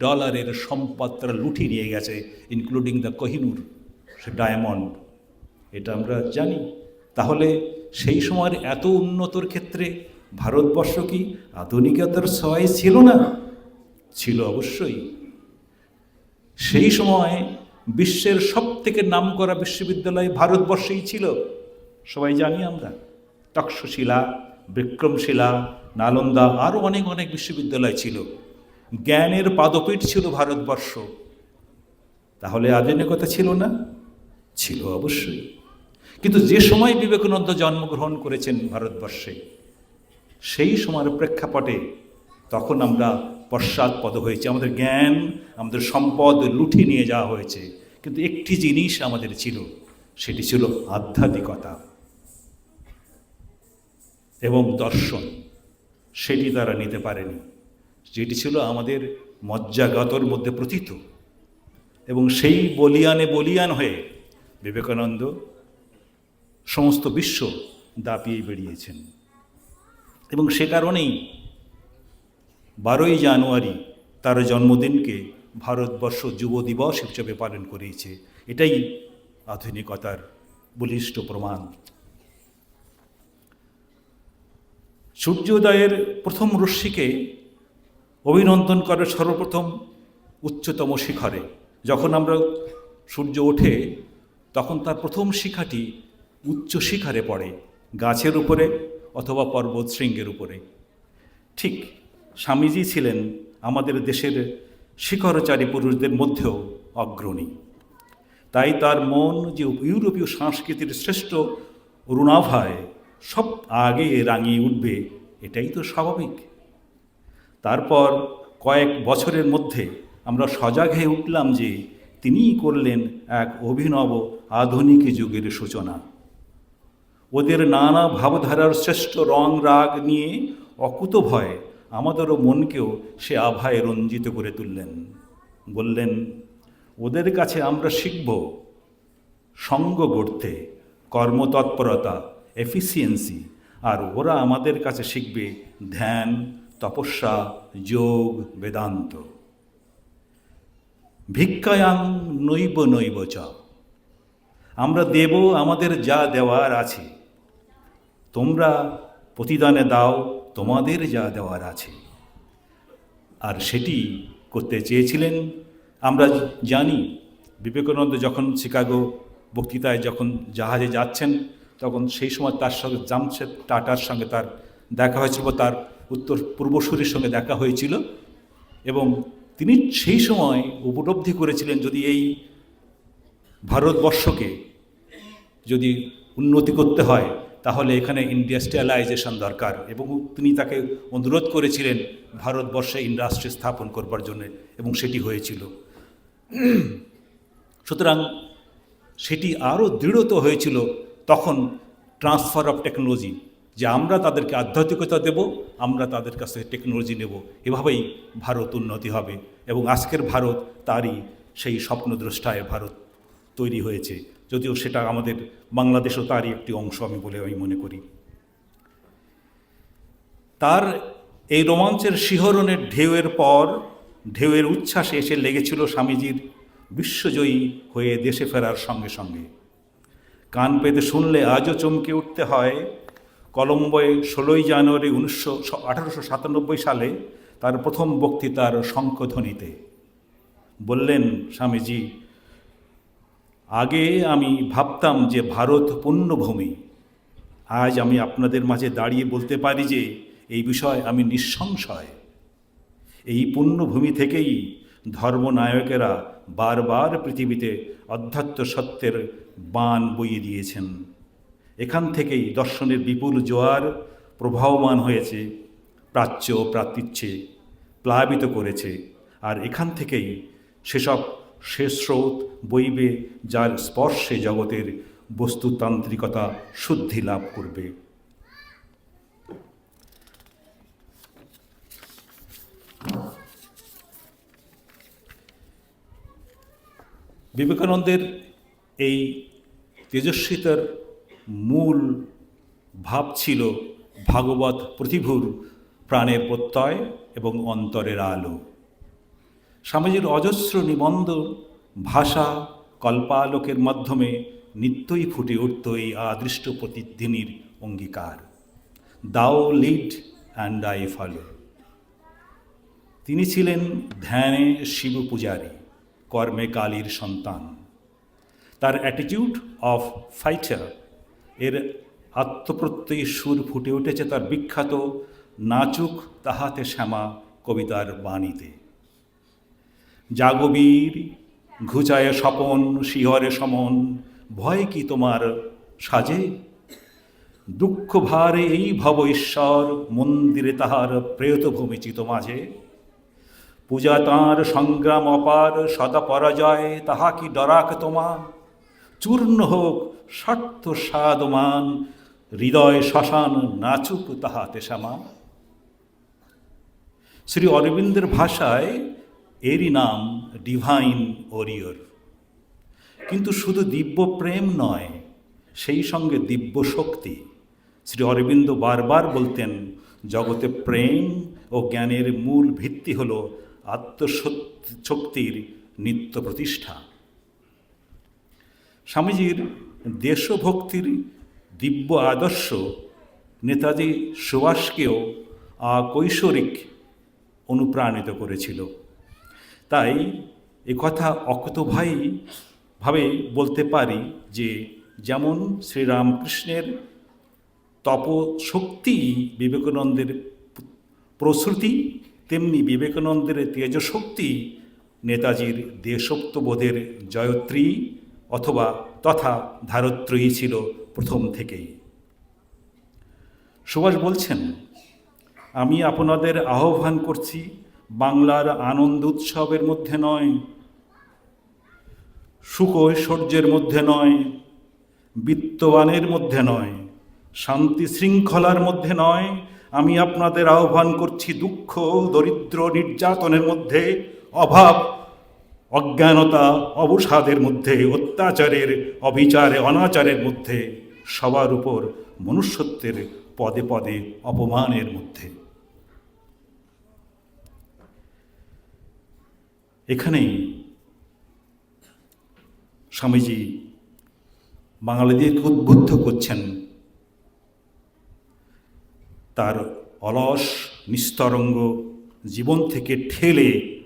ডলারের সম্পদ তারা লুটিয়ে নিয়ে গেছে ইনক্লুডিং দ্য কোহিনুর সে ডায়মন্ড এটা আমরা জানি। তাহলে সেই সময়ের এত উন্নতর ক্ষেত্রে ভারতবর্ষ কি আধুনিকতার সহায় ছিল না? ছিল অবশ্যই। সেই সময় বিশ্বের সব থেকে নাম করা বিশ্ববিদ্যালয় ভারতবর্ষেই ছিল। সবাই জানি আমরা। তক্ষশিলা, বিক্রমশিলা, নালন্দা আরও অনেক অনেক বিশ্ববিদ্যালয় ছিল। জ্ঞানের পাদপীঠ ছিল ভারতবর্ষ। তাহলে আধুনিকতা ছিল না? ছিল অবশ্যই। কিন্তু যে সময় বিবেকানন্দ জন্মগ্রহণ করেছেন ভারতবর্ষে, সেই সময়ের প্রেক্ষাপটে তখন আমরা পশ্চাৎপদ হয়েছে। আমাদের জ্ঞান, আমাদের সম্পদ লুঠে নিয়ে যাওয়া হয়েছে। কিন্তু একটি জিনিস আমাদের ছিল, সেটি ছিল আধ্যাত্মিকতা এবং দর্শন। সেটি তারা নিতে পারেনি। যেটি ছিল আমাদের মজ্জাগতর মধ্যে প্রতীত এবং সেই বলিয়ানে বলিয়ান হয়ে বিবেকানন্দ সমস্ত বিশ্ব দাপিয়ে বেরিয়েছেন এবং সে কারণেই বারোই জানুয়ারি তার জন্মদিনকে ভারতবর্ষ যুব দিবস হিসেবে পালন করেছে। এটাই আধুনিকতার বলিষ্ঠ প্রমাণ। সূর্যোদয়ের প্রথম রশ্মিকে অভিনন্দন করে সর্বপ্রথম উচ্চতম শিখরে। যখন আমরা সূর্য ওঠে, তখন তার প্রথম শিখাটি উচ্চ শিখরে পড়ে, গাছের উপরে অথবা পর্বত শৃঙ্গের উপরে। ঠিক স্বামীজি ছিলেন আমাদের দেশের শিখরচারী পুরুষদের মধ্যেও অগ্রণী। তাই তার মন যে ইউরোপীয় সংস্কৃতির শ্রেষ্ঠ অরুণাভায় সব আগে রাঙিয়ে উঠবে, এটাই তো স্বাভাবিক। তারপর কয়েক বছরের মধ্যে আমরা সজাগ হয়ে উঠলাম যে তিনিই করলেন এক অভিনব আধুনিক যুগের সূচনা। ওদের নানা ভাবধারার শ্রেষ্ঠ রং রাগ নিয়ে অকুত ভয় আমাদেরও মনকেও সে আভায় রঞ্জিত করে তুললেন। বললেন, ওদের কাছে আমরা শিখব সঙ্গ গড়তে, কর্মতৎপরতা এফিসিয়েন্সি আর ওরা আমাদের কাছে শিখবে ধ্যান তপস্যা, যোগ, বেদান্ত। ভিক্ষায়াং নৈব নৈব চ। আমরা দেব আমাদের যা দেওয়ার আছে। তোমরা প্রতিদানে দাও, তোমাদের যা দেওয়ার আছে। আর সেটি করতে চেয়েছিলেন, আমরা জানি, বিবেকানন্দ যখন শিকাগো বক্তৃতায় যখন জাহাজে যাচ্ছেন, তখন সেই সময় তার সঙ্গে জামশেদ টাটার সঙ্গে তার দেখা হয়েছিল, তার উত্তর পূর্বসূরির সঙ্গে দেখা হয়েছিল এবং তিনি সেই সময় উপলব্ধি করেছিলেন যদি এই ভারতবর্ষকে যদি উন্নতি করতে হয়, তাহলে এখানে ইন্ডাস্ট্রিয়ালাইজেশন দরকার এবং তিনি তাকে অনুরোধ করেছিলেন ভারতবর্ষে ইন্ডাস্ট্রি স্থাপন করবার জন্য এবং সেটি হয়েছিল। সুতরাং সেটি আরও দৃঢ়ত হয়েছিল তখন ট্রান্সফার অফ টেকনোলজি যে আমরা তাদেরকে আধ্যাত্মিকতা দেব, আমরা তাদের কাছে টেকনোলজি নেব। এভাবেই ভারত উন্নতি হবে এবং আজকের ভারত তারই সেই স্বপ্নদ্রষ্টায় ভারত তৈরি হয়েছে। যদিও সেটা আমাদের বাংলাদেশও তারই একটি অংশ আমি বলে আমি মনে করি। তার এই রোমাঞ্চের শিহরণের ঢেউয়ের পর, ঢেউয়ের উচ্ছ্বাসে এসে লেগেছিল স্বামীজির বিশ্বজয়ী হয়ে দেশে ফেরার সঙ্গে সঙ্গে। কান পেতে শুনলে আজও চমকে উঠতে হয় কলম্বোয় ষোলোই জানুয়ারি উনিশশো আঠারোশো সাতানব্বই সালে তার প্রথম বক্তৃতার শঙ্খধ্বনিতে বললেন, স্বামীজি, আগে আমি ভাবতাম যে ভারত পুণ্যভূমি আজ আমি আপনাদের মাঝে দাঁড়িয়ে বলতে পারি যে এই বিষয়ে আমি নিঃসংশয়। এই পুণ্যভূমি থেকেই ধর্মনায়কেরা বারবার পৃথিবীতে অধ্যাত্ম সত্যের বান বইয়ে দিয়েছেন। এখান থেকেই দর্শনের বিপুল জোয়ার প্রবাহমান হয়েছে, প্রাচ্য ও প্রাত্যিচ্ছে প্লাবিত করেছে। আর এখান থেকেই সেসব শেষ স্রোত বইবে যার স্পর্শে জগতের বস্তুতান্ত্রিকতা শুদ্ধি লাভ করবে। বিবেকানন্দের এই তেজস্বিতার মূল ভাব ছিল ভাগবত প্রতিভুর প্রাণের প্রত্যয় এবং অন্তরের আলো। স্বামীজির অজস্র নিবন্ধ ভাষা কল্পালোকের মাধ্যমে নিত্যই ফুটে উঠত এই আদৃষ্ট প্রতিদিনীর অঙ্গীকার। দাও লিড অ্যান্ড আই ফলো। তিনি ছিলেন ধ্যানে শিব পূজারী, কর্মে কালীর সন্তান। তার অ্যাটিটিউড অফ ফাইটার এর আত্মপ্রত্যয়ী সুর ফুটে উঠেছে তার বিখ্যাত নাচুক তাহাতে শ্যামা কবিতার বাণীতে। জাগবীর, ঘুচায় স্বপন, শিহরে সমন, ভয় কি তোমার সাজে? দুঃখ ভারে এই ভব ঈশ্বর, মন্দিরে তাহার প্রেয়ত ভূমিচিত মাঝে। পূজা তাঁর সংগ্রাম অপার, সদা পরাজয়, তাহা কি ডরাক তোমা চূর্ণ হোক স্বার্থ সাদমান হৃদয় শ্মশান নাচুক তাহাতে শ্যামা শ্রী অরবিন্দের ভাষায় এরই নাম ডিভাইন ওরিয়র। কিন্তু শুধু দিব্য প্রেম নয়, সেই সঙ্গে দিব্য শক্তি। শ্রী অরবিন্দ বারবার বলতেন, জগতে প্রেম ও জ্ঞানের মূল ভিত্তি হল আত্মশক্তির নিত্য প্রতিষ্ঠা। স্বামীজির দেশভক্তির দিব্য আদর্শ নেতাজি সুভাষকেও কৈশোরিক অনুপ্রাণিত করেছিল। তাই কথা অকতভাই ভাবে বলতে পারি যে, যেমন শ্রীরামকৃষ্ণের তপশক্তি বিবেকানন্দের প্রসূতি, তেমনি বিবেকানন্দের তেজশক্তি নেতাজির দেশত্ববোধের জয়ত্রী অথবা তথা ধারত্রয়ী ছিল প্রথম থেকেই। সুভাষ বলছেন, আমি আপনাদের আহ্বান করছি, বাংলার আনন্দ উৎসবের মধ্যে নয় সুখ ঐশ্বর্যের মধ্যে নয়, বিত্তবানের মধ্যে নয়, শান্তি শৃঙ্খলার মধ্যে নয়, আমি আপনাদের আহ্বান করছি দুঃখ, দরিদ্র, নির্যাতনের মধ্যে, অভাব অজ্ঞানতা, অবসাদের মধ্যে, অত্যাচারের, অবিচারে, অনাচারের মধ্যে, সবার উপর মনুষ্যত্বের পদে পদে অপমানের মধ্যে। এখানেই স্বামীজি বাঙালিদেরকে উদ্বুদ্ধ করছেন তার অলস, নিস্তরঙ্গ জীবন থেকে ঠেলে